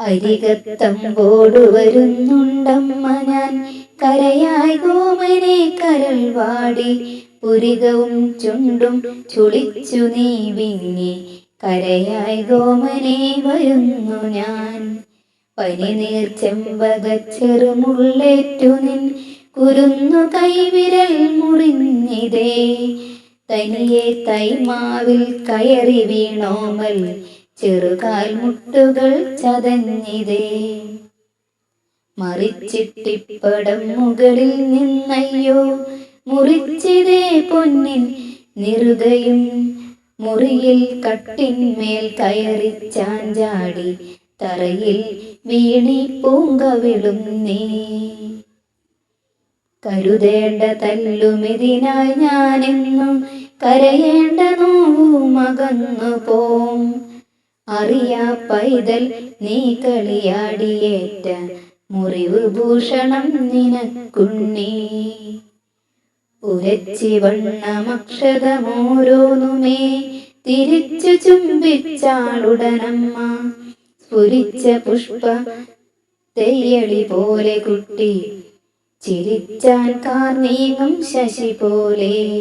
അരികത്തമ്പോടു വരുന്നുണ്ടമ്മ ഞാൻ. കരയായി ഗോമനെ കരൾ വാടി പുരികവും ചുണ്ടും ചുളിച്ചു നീ വിങ്ങി കരയായി ഗോമനെ വരുന്നു ഞാൻ. പനിനീർ ചെമ്പക ചെറുമുള്ളേറ്റു നിൻ. കുരുന്നു കൈവിരൽ മുറിഞ്ഞിതേ. തനിയെ തൈമാവിൽ കയറി വീണോമൽ. ചെറുകാൽ മുട്ടുകൾ ചതഞ്ഞിതേ. മറിച്ചിട്ടിപ്പടം മുകളിൽ നിന്നയ്യോ മുറിച്ചിതേ പൊന്നിൻ നിറുകയും മുറിയിൽ കട്ടിന്മേൽ കയറി ചാഞ്ചാടി തറയിൽ വീണി പൂങ്കവിളും നീ. കരുതേണ്ട തല്ലുമിതിനായി ഞാനെന്നും കരയേണ്ട നോവും മകന്നു പോം അറിയാ പൈതൽ നീ കളിയാടിയേറ്റ മുറിവ് ഭൂഷണം നിനക്കുണ്ണി. ഉരച്ചി വണ്ണമക്ഷതമോരോന്നുമേ തിരിച്ചു ചുംബിച്ചാളുടനമ്മ. സ്ഫുരിച്ച പുഷ്പ തെയ്യളി പോലെ കുട്ടി ചിരിച്ചാൻ കാർണീകം ശശി പോലെ.